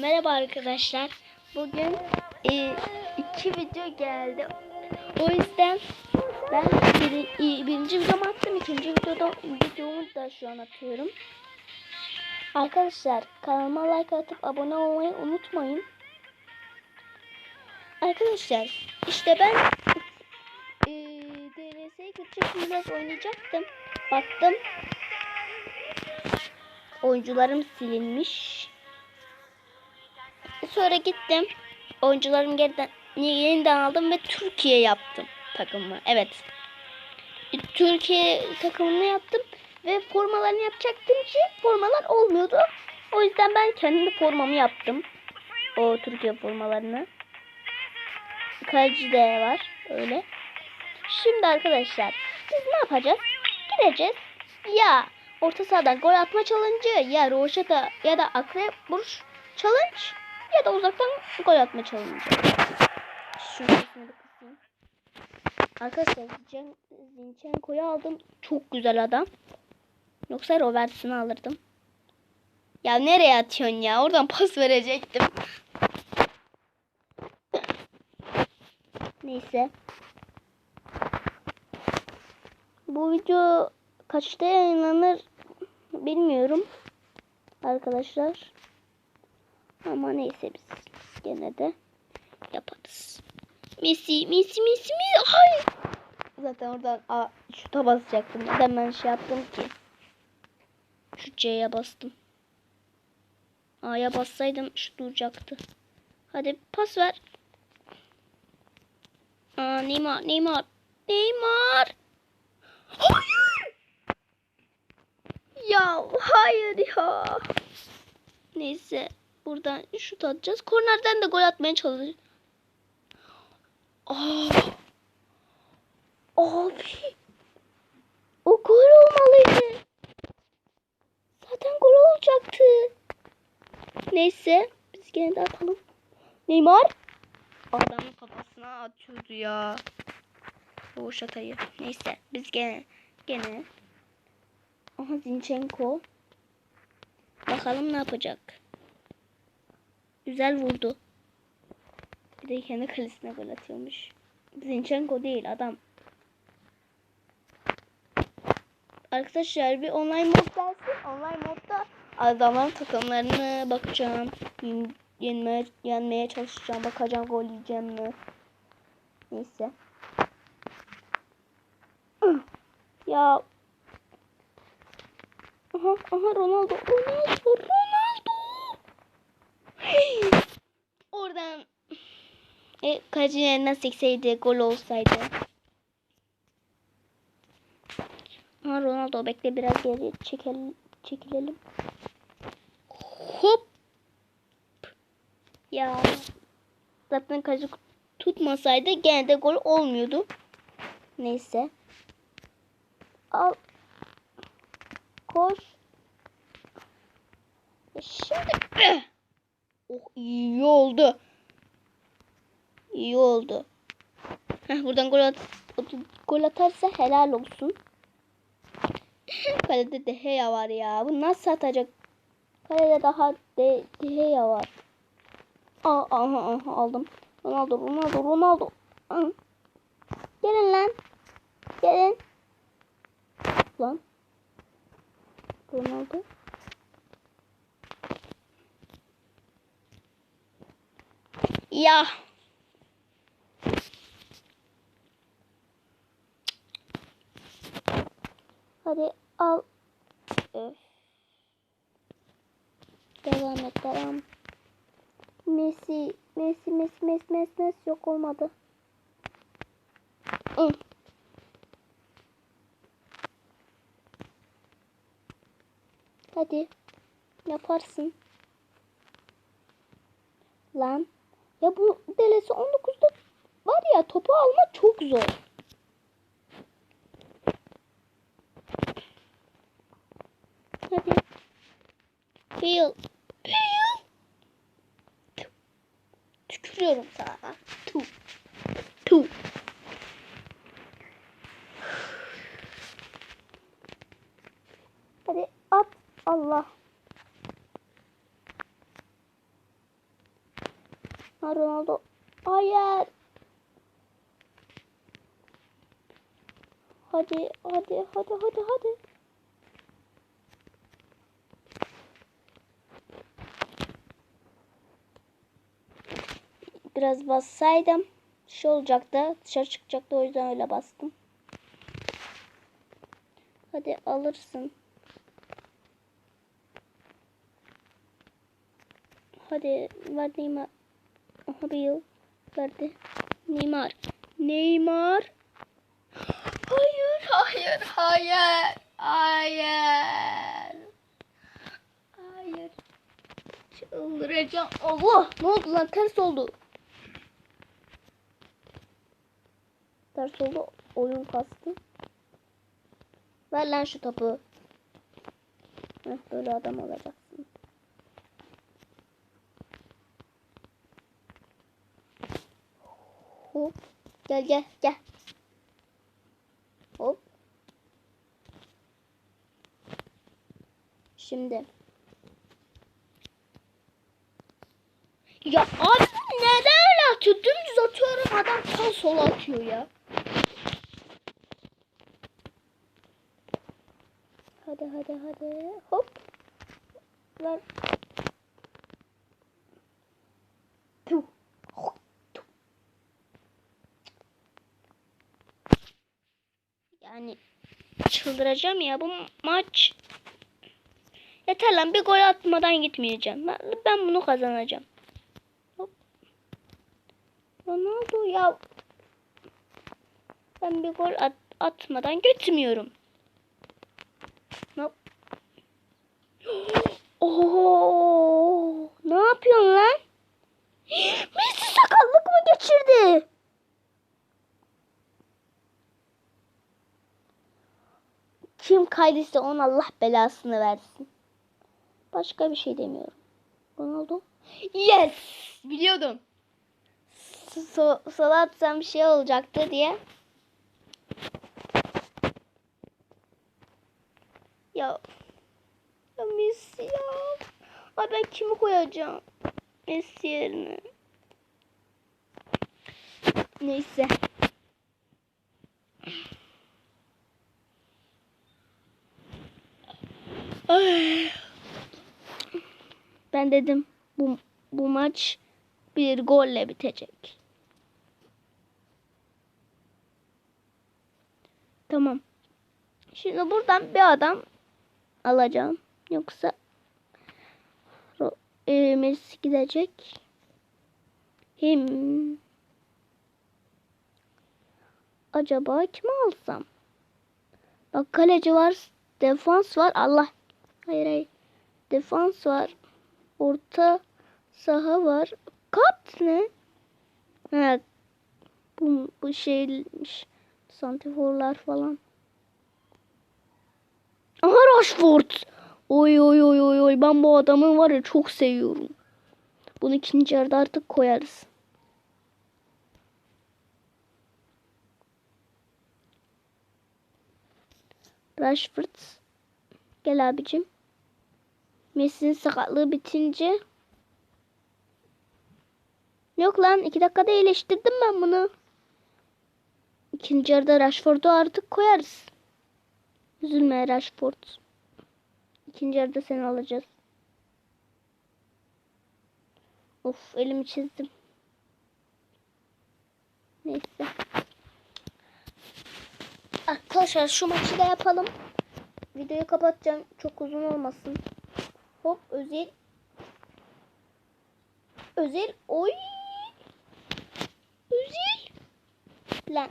Merhaba arkadaşlar. Bugün e, iki video geldi. O yüzden ben biri, e, birinci videomu attım. ikinci videoda videomu da şu an atıyorum. Arkadaşlar kanalıma like atıp abone olmayı unutmayın. Arkadaşlar işte ben e, DLS'ye küçük biraz oynayacaktım. Baktım oyuncularım silinmiş. Sonra gittim. Oyuncularımı geriden, yeniden aldım ve Türkiye yaptım takımı. Evet. Türkiye takımını yaptım ve formalarını yapacaktım ki formalar olmuyordu. O yüzden ben kendi formamı yaptım. O Türkiye formalarını. Kaleci de var. Öyle. Şimdi arkadaşlar biz ne yapacağız? Gideceğiz. Ya orta sahadan gol atma challenge ya roşata ya da akrep vuruş challenge ya da uzaktan gol atma challenge. Şunu. Arkadaşlar Zincen, Zinchenko'yu aldım. Çok güzel adam. Yoksa Robertson'u alırdım. Ya nereye atıyorsun ya? Oradan pas verecektim. Neyse. Bu video kaçta yayınlanır bilmiyorum. Arkadaşlar. Ama neyse biz gene de yaparız. Messi, Messi, Messi, Messi. Hayır. Zaten oradan a, şuta basacaktım. Neden ben şey yaptım ki? Şu C'ye bastım. A'ya bassaydım şu duracaktı. Hadi pas ver. Aa, Neymar, Neymar, Neymar. Hayır. Ya hayır ya. Neyse buradan şut atacağız. Kornerden de gol atmaya çalışacağız. Aa. Abi. O gol olmalıydı. Zaten gol olacaktı. Neyse biz gene de atalım. Neymar. Adamın kafasına atıyordu ya. O şatayı. Neyse biz gene gene. Aha Zinchenko. Bakalım ne yapacak. Güzel vurdu. Bir de kendi kalesine gol atıyormuş. Zinchenko değil adam. Arkadaşlar bir online mod gelsin. Online modda adamların takımlarını bakacağım. Yen- Yenmeye, yenmeye çalışacağım. Bakacağım gol yiyeceğim mi. Neyse. Ya. Aha, aha Ronaldo. Ronaldo. Ronaldo. Oradan e, kalecinin elinden sekseydi gol olsaydı. Aha Ronaldo bekle biraz geri çekelim, çekilelim. Hop. Ya. Zaten kaleci tutmasaydı gene de gol olmuyordu. Neyse. Al. Koş. Şimdi. Oh iyi oldu. İyi oldu. Heh, buradan gol, at gol atarsa helal olsun. Kalede De Gea var ya. Bu nasıl atacak? Kalede daha De, De Gea var. Aa, aha, aha aldım. Ronaldo, Ronaldo, Ronaldo. Hı. Gelin lan. Gelin. Lan. Ronaldo. Ya. Hadi al. Öf. Devam et devam. Messi, Messi, Messi, Messi, Messi, Messi yok olmadı. Hı. Hadi. Yaparsın. Lan. Ya bu delesi 19'da var ya topu alma çok zor. Hadi. Bale. Bale. Tükürüyorum sana. Tu. Tu. Hadi at. Allah. Ronaldo. Hayır. Hadi hadi hadi hadi hadi. Biraz bassaydım şey olacaktı. Dışarı çıkacaktı o yüzden öyle bastım. Hadi alırsın. Hadi ver Neymar. Aha bir yıl verdi. Neymar. Neymar. Hayır, hayır, hayır. Hayır. Hayır. Çıldıracağım. Allah! Ne oldu lan? Ters oldu. Ters oldu. Oyun kastı. Ver lan şu topu. Heh, böyle adam olacaksın. Hop. Gel gel gel. Hop. Şimdi. Ya abi neden öyle atıyor? Dümdüz atıyorum adam sağ sola atıyor ya. Hadi hadi hadi. Hop. Ver. Yani çıldıracağım ya bu maç. Yeter lan bir gol atmadan gitmeyeceğim. Ben, ben bunu kazanacağım. Hop. Ronaldo ya. Ben bir gol at, atmadan götürmüyorum. Hop. Oo, ne yapıyorsun lan? Messi sakallık mı geçirdi? Kaydıysa onun Allah belasını versin. Başka bir şey demiyorum. Ronaldo. Yes! Biliyordum. So sola atsam bir şey olacaktı diye. Ya. Ya Messi ya. Ay ben kimi koyacağım? Messi yerine. Neyse. Ay. Ben dedim bu bu maç bir golle bitecek. Tamam. Şimdi buradan bir adam alacağım. Yoksa e, Messi gidecek. Hem acaba kimi alsam? Bak kaleci var, defans var. Allah. Hayır hayır. Defans var. Orta saha var. Kat ne? Ha, bu, bu şeymiş. Santiforlar falan. Aha Rashford. Oy oy oy oy oy. Ben bu adamı var ya çok seviyorum. Bunu ikinci yarıda artık koyarız. Rashford. Gel abicim. Messi'nin sakatlığı bitince. Yok lan iki dakikada iyileştirdim ben bunu. İkinci yarıda Rashford'u artık koyarız. Üzülme Rashford. İkinci yarıda seni alacağız. Of elimi çizdim. Neyse. Arkadaşlar şu maçı da yapalım. Videoyu kapatacağım. Çok uzun olmasın. Hop özel. Özel. Oy. Özel. Lan.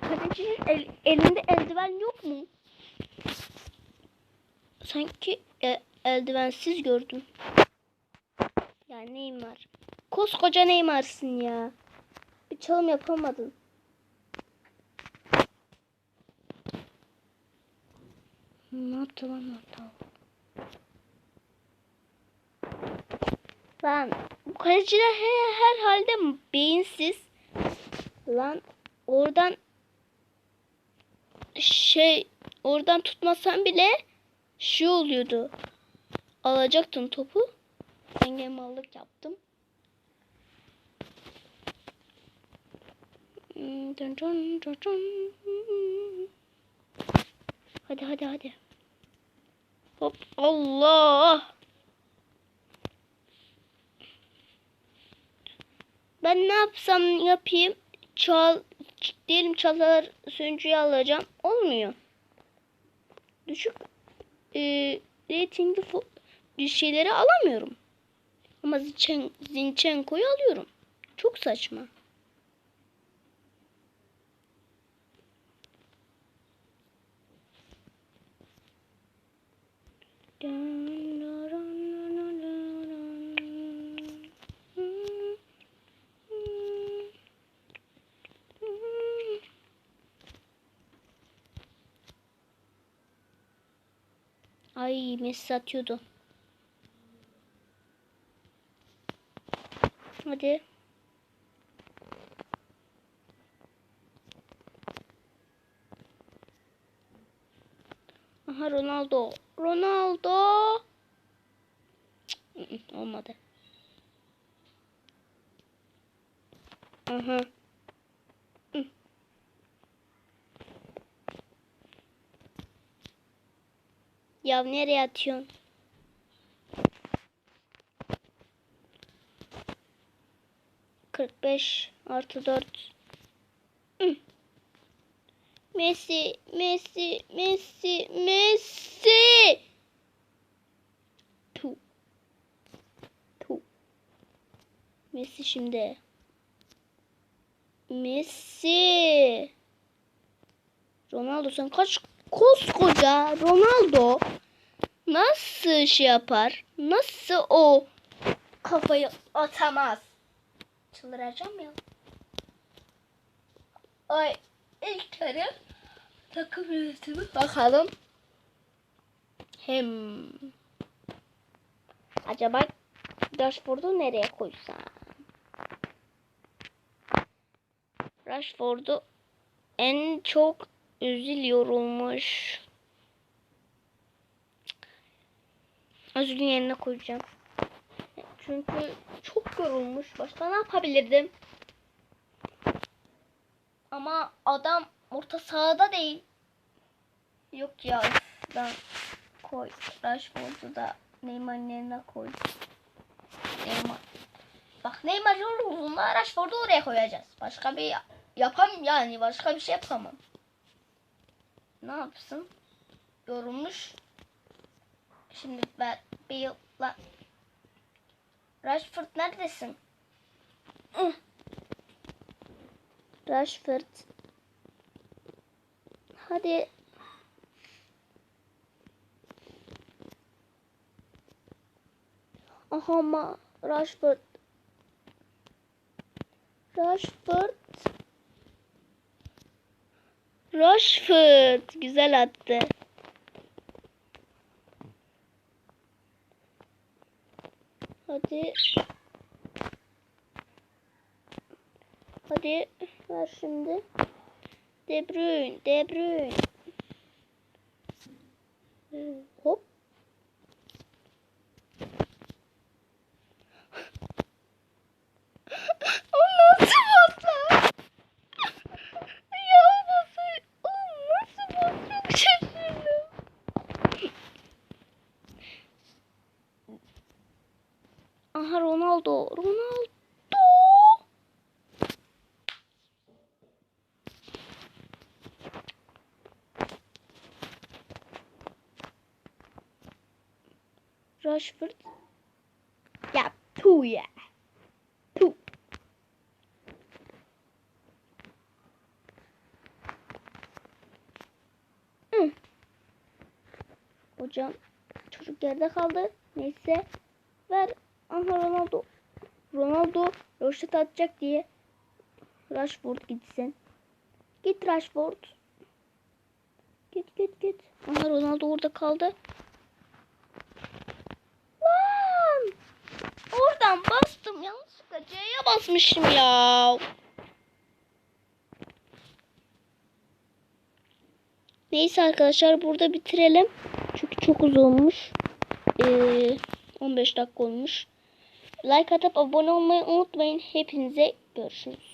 Kalecinin el, elinde eldiven yok mu? Sanki e, eldivensiz gördüm. Ya Neymar. Koskoca Neymar'sın ya. Bir çalım yapamadın. Ne yaptı lan orada? Lan bu kaleciler her, her halde beyinsiz. Lan oradan şey oradan tutmasam bile şey oluyordu. Alacaktım topu. Engemallık yaptım. Hmm, hadi hadi hadi. Hop Allah. Ben ne yapsam yapayım. Çal diyelim çalar suyuncuyu alacağım. Olmuyor. Düşük e, bir şeyleri alamıyorum. Ama Zinchen, Zinchenko'yu alıyorum. Çok saçma. Ay Messi atıyordu. Hadi. Aha Ronaldo. Ronaldo. Cık, ı, ı, Olmadı. Aha. Ya nereye atıyorsun? Kırk beş artı dört. Messi, Messi, Messi, Messi. Tu. Tu. Messi şimdi. Messi. Ronaldo sen kaç koskoca Ronaldo nasıl şey yapar? Nasıl o kafayı atamaz? Çıldıracağım ya. Ay ilk kere takım yönetimi bakalım. Hem acaba dashboard'u nereye koysam? Rashford'u en çok Özil yorulmuş. Özil'in yerine koyacağım. Çünkü çok yorulmuş. Başka ne yapabilirdim? Ama adam orta sahada değil. Yok ya. Ben koy. Rashford'u da Neymar'ın yerine koy. Neymar. Bak Neymar yorulduğunda Rashford'u oraya koyacağız. Başka bir yapam yani başka bir şey yapamam. Ne yapsın? Yorulmuş. Şimdi ben bir yılla Rashford neredesin? Rashford. Hadi. Aha ama Rashford. Rashford. Rashford. Güzel attı. Hadi. Hadi ver şimdi. De Bruyne, De Bruyne. Hop. o nasıl baslar? ya nasıl? O nasıl baslar? Çok şaşırdım. Aha Ronaldo. Ronaldo. Rashford. Ya tu ya. Tu. Hı. Hocam çocuk yerde kaldı. Neyse. Ver. Aha Ronaldo. Ronaldo Roşet atacak diye. Rashford gitsin. Git Rashford. Git git git. Aha Ronaldo orada kaldı. Lan! Oradan bastım. Yanlışlıkla C'ye basmışım ya. Neyse arkadaşlar burada bitirelim. Çünkü çok uzunmuş. Ee, 15 dakika olmuş. Like atıp abone olmayı unutmayın. Hepinize görüşürüz.